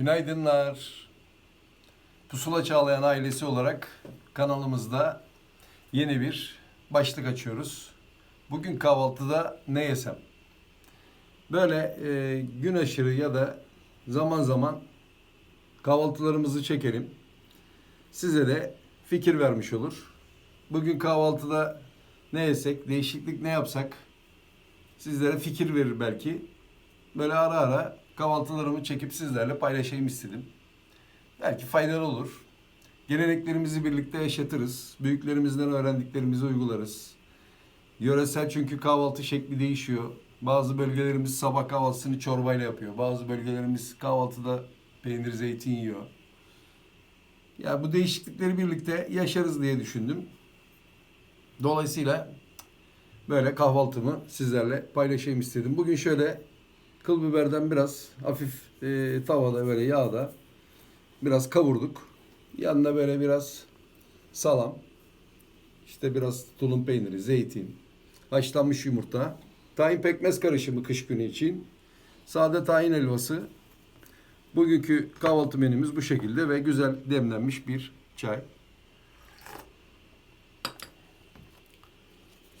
Günaydınlar. Pusula Çağlayan ailesi olarak kanalımızda yeni bir başlık açıyoruz. Bugün kahvaltıda ne yesem? Böyle e, gün aşırı ya da zaman zaman kahvaltılarımızı çekelim. Size de fikir vermiş olur. Bugün kahvaltıda ne yesek, değişiklik ne yapsak sizlere fikir verir belki. Böyle ara ara kahvaltılarımı çekip sizlerle paylaşayım istedim. Belki faydalı olur. Geleneklerimizi birlikte yaşatırız. Büyüklerimizden öğrendiklerimizi uygularız. Yöresel çünkü kahvaltı şekli değişiyor. Bazı bölgelerimiz sabah kahvaltısını çorbayla yapıyor. Bazı bölgelerimiz kahvaltıda peynir, zeytin yiyor. Ya bu değişiklikleri birlikte yaşarız diye düşündüm. Dolayısıyla böyle kahvaltımı sizlerle paylaşayım istedim. Bugün şöyle kıl biberden biraz hafif e, tavada böyle yağda biraz kavurduk. Yanına böyle biraz salam, işte biraz tulum peyniri, zeytin, haşlanmış yumurta, tahin pekmez karışımı kış günü için, sade tahin helvası. Bugünkü kahvaltı menümüz bu şekilde ve güzel demlenmiş bir çay.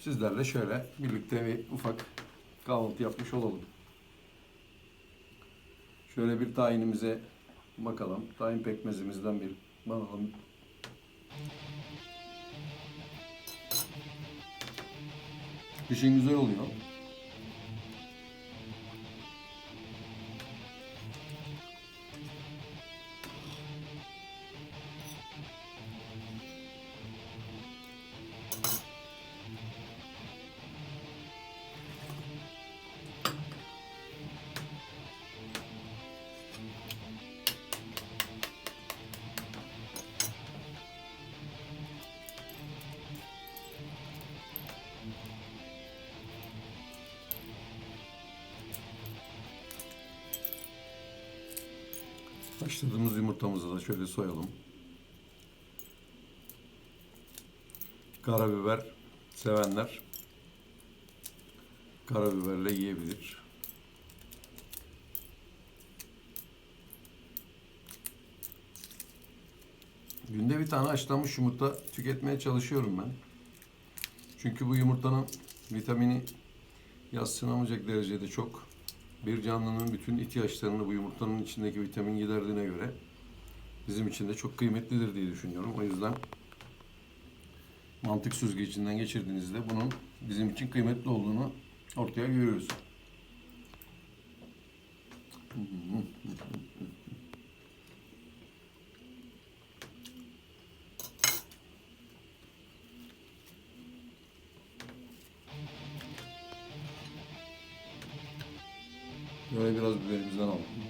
Sizlerle şöyle birlikte bir ufak kahvaltı yapmış olalım. Şöyle bir tayinimize bakalım. Tayin pekmezimizden bir bakalım. Kışın güzel oluyor. Haşladığımız yumurtamızı da şöyle soyalım. Karabiber sevenler karabiberle yiyebilir. Günde bir tane haşlanmış yumurta tüketmeye çalışıyorum ben. Çünkü bu yumurtanın vitamini yadsınamayacak derecede çok. Bir canlının bütün ihtiyaçlarını bu yumurtanın içindeki vitamin giderdiğine göre bizim için de çok kıymetlidir diye düşünüyorum. O yüzden mantık süzgecinden geçirdiğinizde bunun bizim için kıymetli olduğunu ortaya görüyoruz. Böyle biraz biberimizden alalım.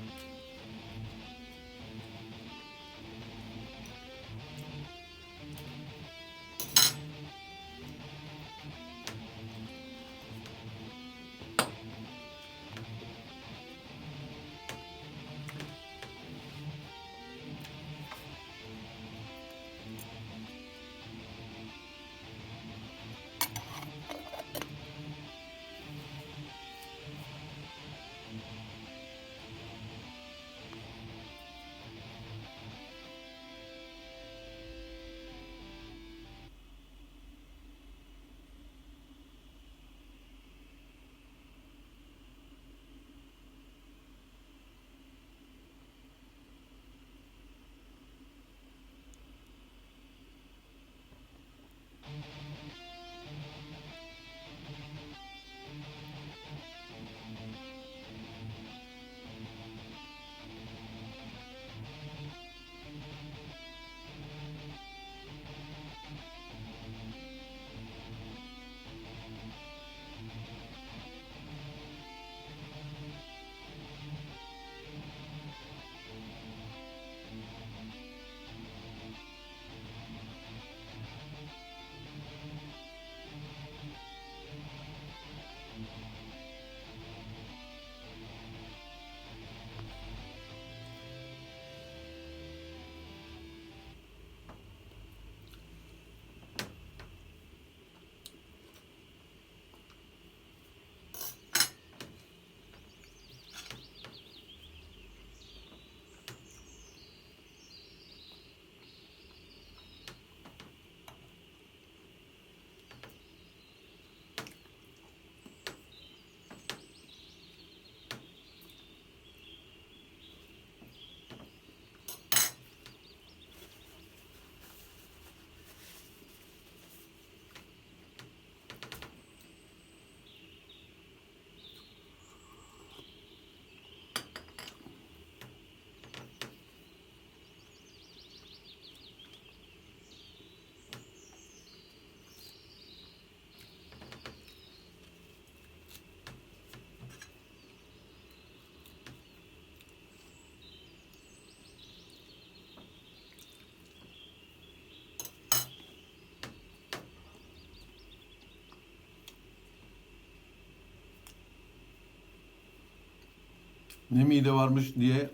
Ne mide varmış diye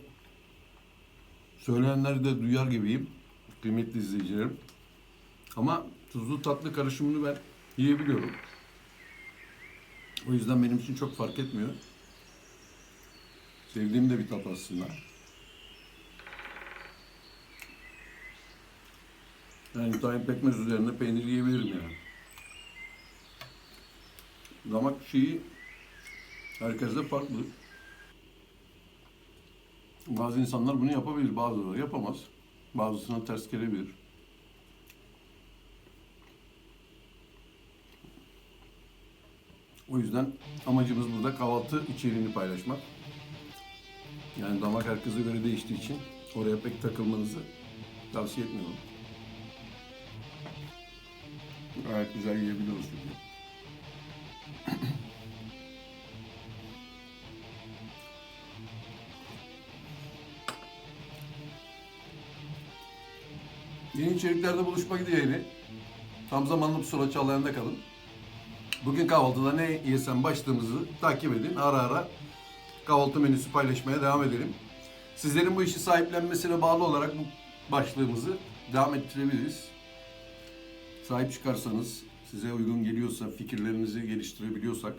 söyleyenleri de duyar gibiyim. Kıymetli izleyicilerim. Ama tuzlu tatlı karışımını ben yiyebiliyorum. O yüzden benim için çok fark etmiyor. Sevdiğim de bir tat aslında. Yani tahin pekmez üzerine peynir yiyebilirim yani. Damak şeyi herkeste farklı. Bazı insanlar bunu yapabilir, bazıları yapamaz. Bazısına ters gelebilir. O yüzden amacımız burada kahvaltı içeriğini paylaşmak. Yani damak herkese göre değiştiği için oraya pek takılmanızı tavsiye etmiyorum. Gayet güzel yiyebiliyoruz çünkü. Yeni içeriklerde buluşmak dileğiyle. Tam zamanlı pusula çağlayanında kalın. Bugün kahvaltıda ne yesem başlığımızı takip edin. Ara ara kahvaltı menüsü paylaşmaya devam edelim. Sizlerin bu işi sahiplenmesine bağlı olarak bu başlığımızı devam ettirebiliriz. Sahip çıkarsanız, size uygun geliyorsa, fikirlerinizi geliştirebiliyorsak,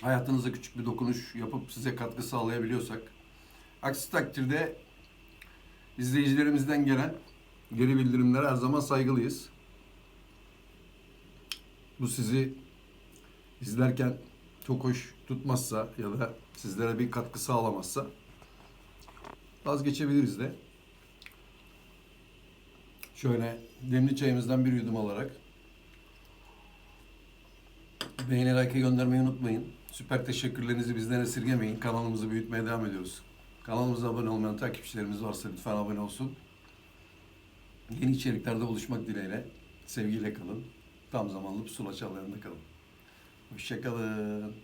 hayatınıza küçük bir dokunuş yapıp size katkı sağlayabiliyorsak, aksi takdirde izleyicilerimizden gelen geri bildirimlere her zaman saygılıyız. Bu sizi izlerken çok hoş tutmazsa ya da sizlere bir katkı sağlamazsa vazgeçebiliriz de. Şöyle demli çayımızdan bir yudum alarak beğeni like göndermeyi unutmayın. Süper teşekkürlerinizi bizden esirgemeyin. Kanalımızı büyütmeye devam ediyoruz. Kanalımıza abone olmayan takipçilerimiz varsa lütfen abone olsun. Yeni içeriklerde buluşmak dileğiyle. Sevgiyle kalın. Tam zamanlı pusula çağlayanında kalın. Hoşçakalın.